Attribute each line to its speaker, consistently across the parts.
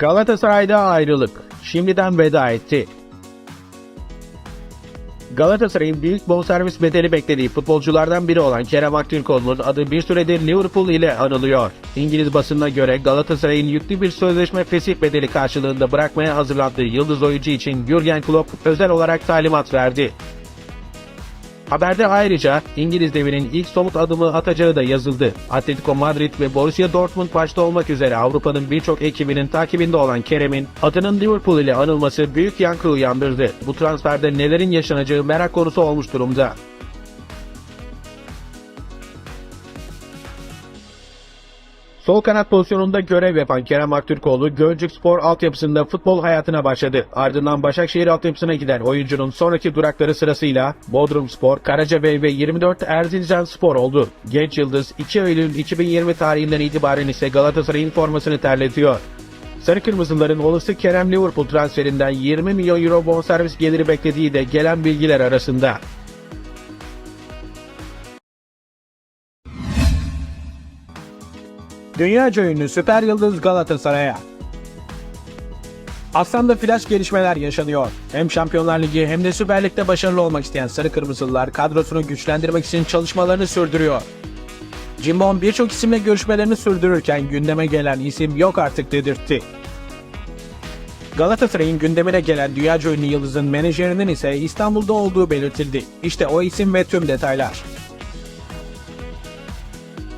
Speaker 1: Galatasaray'da ayrılık. Şimdiden veda etti. Galatasaray'ın büyük bonservis bedeli beklediği futbolculardan biri olan Kerem Aktürkoğlu'nun adı bir süredir Liverpool ile anılıyor. İngiliz basınına göre Galatasaray'ın yüklü bir sözleşme fesih bedeli karşılığında bırakmaya hazırlandığı yıldız oyuncu için Jurgen Klopp özel olarak talimat verdi. Haberde ayrıca İngiliz devinin ilk somut adımı atacağı da yazıldı. Atletico Madrid ve Borussia Dortmund başta olmak üzere Avrupa'nın birçok ekibinin takibinde olan Kerem'in adının Liverpool ile anılması büyük yankı uyandırdı. Bu transferde nelerin yaşanacağı merak konusu olmuş durumda. Sol kanat pozisyonunda görev yapan Kerem Aktürkoğlu, Gölcük Spor altyapısında futbol hayatına başladı. Ardından Başakşehir altyapısına giden oyuncunun sonraki durakları sırasıyla Bodrum Spor, Karacabey ve 24 Erzincan Spor oldu. Genç Yıldız 2 Eylül 2020 tarihinden itibaren ise Galatasaray'ın formasını terletiyor. Sarı Kırmızıların olası Kerem Liverpool transferinden 20 milyon euro bonservis geliri beklediği de gelen bilgiler arasında. Dünyaca ünlü süper yıldız Galatasaray'a. Aslan'da flash gelişmeler yaşanıyor. Hem Şampiyonlar Ligi hem de Süper Lig'de başarılı olmak isteyen Sarı Kırmızılılar kadrosunu güçlendirmek için çalışmalarını sürdürüyor. Cimbom birçok isimle görüşmelerini sürdürürken gündeme gelen isim yok artık dedirtti. Galatasaray'ın gündemine gelen dünyaca ünlü yıldızın menajerinin ise İstanbul'da olduğu belirtildi. İşte o isim ve tüm detaylar.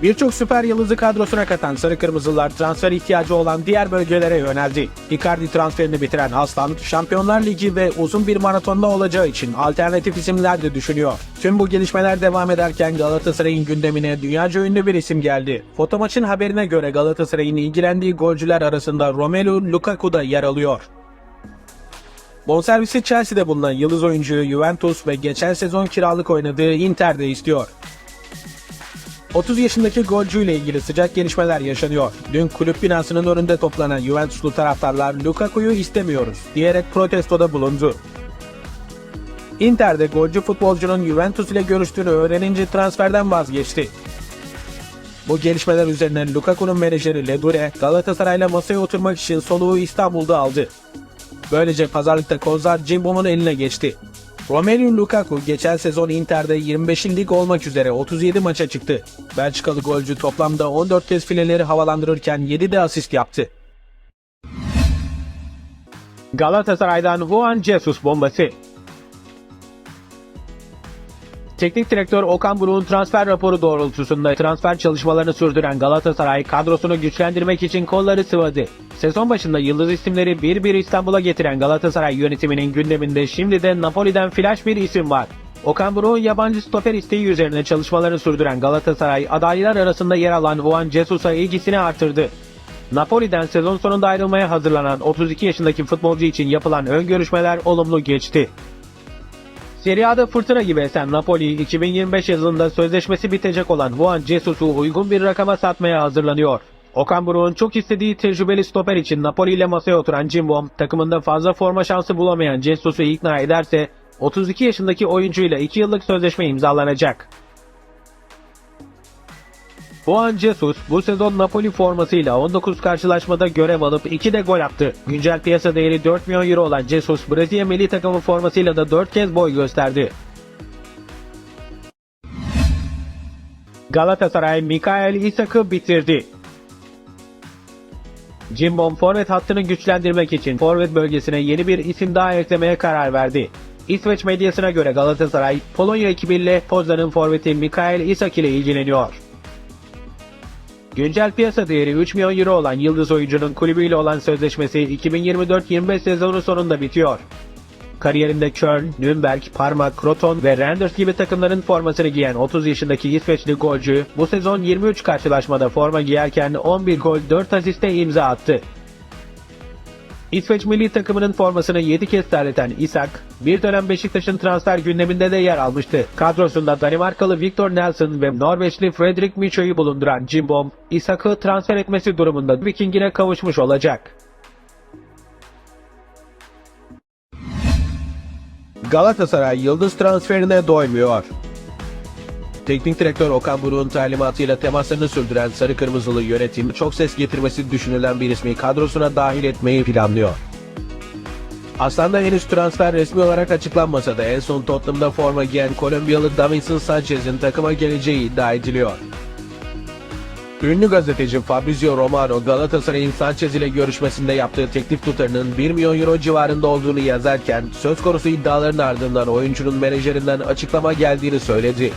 Speaker 1: Birçok süper yıldızı kadrosuna katan Sarı Kırmızılar transfer ihtiyacı olan diğer bölgelere yöneldi. Icardi transferini bitiren Aslan, Şampiyonlar Ligi ve uzun bir maratonda olacağı için alternatif isimler de düşünüyor. Tüm bu gelişmeler devam ederken Galatasaray'ın gündemine dünyaca ünlü bir isim geldi. Fotomaç'ın haberine göre Galatasaray'ın ilgilendiği golcüler arasında Romelu Lukaku da yer alıyor. Bonservisi Chelsea'de bulunan yıldız oyuncuyu Juventus ve geçen sezon kiralık oynadığı Inter'de istiyor. 30 yaşındaki golcüyle ilgili sıcak gelişmeler yaşanıyor. Dün kulüp binasının önünde toplanan Juventuslu taraftarlar Lukaku'yu istemiyoruz diyerek protestoda bulundu. Inter'de golcü futbolcunun Juventus ile görüştüğünü öğrenince transferden vazgeçti. Bu gelişmeler üzerine Lukaku'nun menajeri Ledure Galatasaray'la masaya oturmak için soluğu İstanbul'da aldı. Böylece pazarlıkta kozlar Cimbom'un eline geçti. Romelu Lukaku geçen sezon Inter'de 25. lig olmak üzere 37 maça çıktı. Belçikalı golcü toplamda 14 kez fileleri havalandırırken 7 de asist yaptı. Galatasaray'dan Juan Jesus bombası. Teknik direktör Okan Buruk'un transfer raporu doğrultusunda transfer çalışmalarını sürdüren Galatasaray kadrosunu güçlendirmek için kolları sıvadı. Sezon başında yıldız isimleri bir bir İstanbul'a getiren Galatasaray yönetiminin gündeminde şimdi de Napoli'den flash bir isim var. Okan Buruk'un yabancı stoper isteği üzerine çalışmalarını sürdüren Galatasaray adaylar arasında yer alan Juan Jesus'a ilgisini artırdı. Napoli'den sezon sonunda ayrılmaya hazırlanan 32 yaşındaki futbolcu için yapılan ön görüşmeler olumlu geçti. Serie A'da fırtına gibi esen Napoli 2025 yazında sözleşmesi bitecek olan Juan Jesus'u uygun bir rakama satmaya hazırlanıyor. Okan Buruk'un çok istediği tecrübeli stoper için Napoli ile masaya oturan Cimbom, takımında fazla forma şansı bulamayan Jesus'u ikna ederse 32 yaşındaki oyuncuyla 2 yıllık sözleşme imzalanacak. Juan Jesus bu sezon Napoli formasıyla 19 karşılaşmada görev alıp 2 de gol attı. Güncel piyasa değeri 4 milyon euro olan Jesus Brezilya milli takımı formasıyla da 4 kez boy gösterdi. Galatasaray Mikael Isak'ı bitirdi. Cimbom forvet hattını güçlendirmek için forvet bölgesine yeni bir isim daha eklemeye karar verdi. İsveç medyasına göre Galatasaray, Polonya ekibiyle Poznan'ın forveti Mikael Isak ile ilgileniyor. Güncel piyasa değeri 3 milyon euro olan yıldız oyuncunun kulübüyle olan sözleşmesi 2024-25 sezonu sonunda bitiyor. Kariyerinde Köln, Nürnberg, Parma, Kroton ve Randers gibi takımların formasını giyen 30 yaşındaki İsveçli golcü bu sezon 23 karşılaşmada forma giyerken 11 gol 4 asiste imza attı. İsveç milli takımının formasını 7 kez terleten Isak, bir dönem Beşiktaş'ın transfer gündeminde de yer almıştı. Kadrosunda Danimarkalı Victor Nelson ve Norveçli Fredrik Micho'yu bulunduran Cimbom, Isak'ı transfer etmesi durumunda Viking'ine kavuşmuş olacak. Galatasaray yıldız transferine doymuyor. Teknik direktör Okan Buruk'un talimatıyla temaslarını sürdüren Sarı Kırmızılı yönetim çok ses getirmesi düşünülen bir ismi kadrosuna dahil etmeyi planlıyor. Aslında henüz transfer resmi olarak açıklanmasa da en son Tottenham'da forma giyen Kolombiyalı Davinson Sanchez'in takıma geleceği iddia ediliyor. Ünlü gazeteci Fabrizio Romano Galatasaray'ın Sanchez ile görüşmesinde yaptığı teklif tutarının 1 milyon euro civarında olduğunu yazarken söz konusu iddiaların ardından oyuncunun menajerinden açıklama geldiğini söyledi.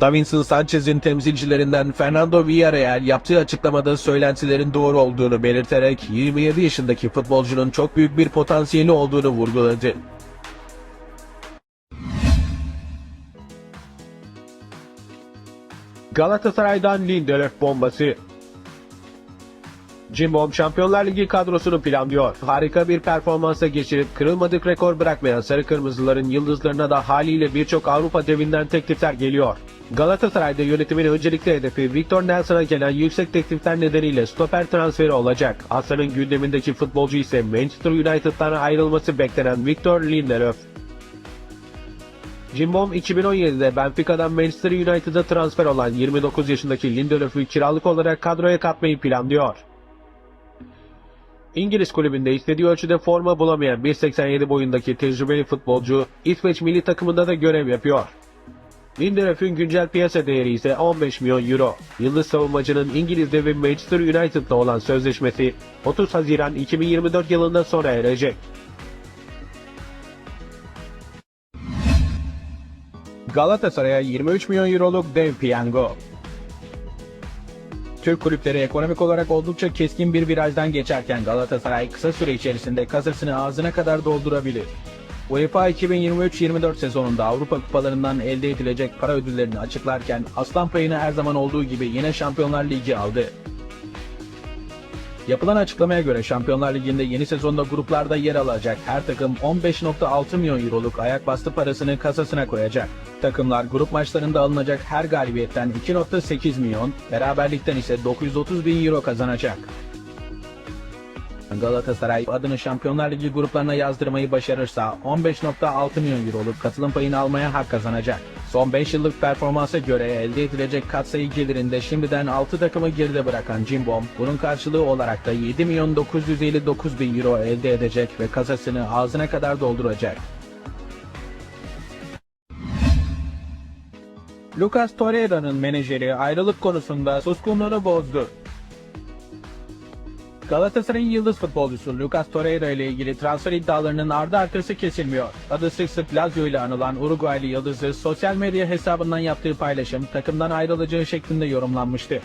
Speaker 1: Davinson Sanchez'in temsilcilerinden Fernando Villarreal yaptığı açıklamada söylentilerin doğru olduğunu belirterek 27 yaşındaki futbolcunun çok büyük bir potansiyeli olduğunu vurguladı. Galatasaray'dan Lindelöf bombası. Cimbom Şampiyonlar Ligi kadrosunu planlıyor. Harika bir performansa geçirip kırılmadık rekor bırakmayan Sarı Kırmızıların yıldızlarına da haliyle birçok Avrupa devinden teklifler geliyor. Galatasaray'da yönetimin öncelikli hedefi Victor Nelson'a gelen yüksek teklifler nedeniyle stoper transferi olacak. Aslan'ın gündemindeki futbolcu ise Manchester United'dan ayrılması beklenen Victor Lindelöf. Cimbom 2017'de Benfica'dan Manchester United'a transfer olan 29 yaşındaki Lindelöf'ü kiralık olarak kadroya katmayı planlıyor. İngiliz kulübünde istediği ölçüde forma bulamayan 1.87 boyundaki tecrübeli futbolcu İsveç milli takımında da görev yapıyor. Lindelöf'ün güncel piyasa değeri ise 15 milyon euro. Yıldız savunmacının İngiliz devi Manchester United'la olan sözleşmesi 30 Haziran 2024 yılında sona erecek.
Speaker 2: Galatasaray'a 23 milyon euroluk dev piyango. Türk kulüpleri ekonomik olarak oldukça keskin bir virajdan geçerken Galatasaray kısa süre içerisinde kasasını ağzına kadar doldurabilir. UEFA 2023-24 sezonunda Avrupa kupalarından elde edilecek para ödüllerini açıklarken aslan payını her zaman olduğu gibi yine Şampiyonlar Ligi aldı. Yapılan açıklamaya göre Şampiyonlar Ligi'nde yeni sezonda gruplarda yer alacak her takım 15.6 milyon euroluk ayak bastı parasını kasasına koyacak. Takımlar grup maçlarında alınacak her galibiyetten 2.8 milyon, beraberlikten ise 930 bin euro kazanacak. Galatasaray adını Şampiyonlar Ligi gruplarına yazdırmayı başarırsa 15.6 milyon euroluk katılım payını almaya hak kazanacak. Son 5 yıllık performansa göre elde edilecek katsayı gelirinde şimdiden 6 takımı geride bırakan Cimbom, bunun karşılığı olarak da 7 milyon 959 bin euro elde edecek ve kasasını ağzına kadar dolduracak. Lucas Torreira'nın menajeri ayrılık konusunda suskunluğunu bozdu. Galatasaray'ın yıldız futbolcusu Lucas Torreira ile ilgili transfer iddialarının ardı arkası kesilmiyor. Adı sık sık Lazio ile anılan Uruguaylı yıldızı sosyal medya hesabından yaptığı paylaşım takımdan ayrılacağı şeklinde yorumlanmıştı.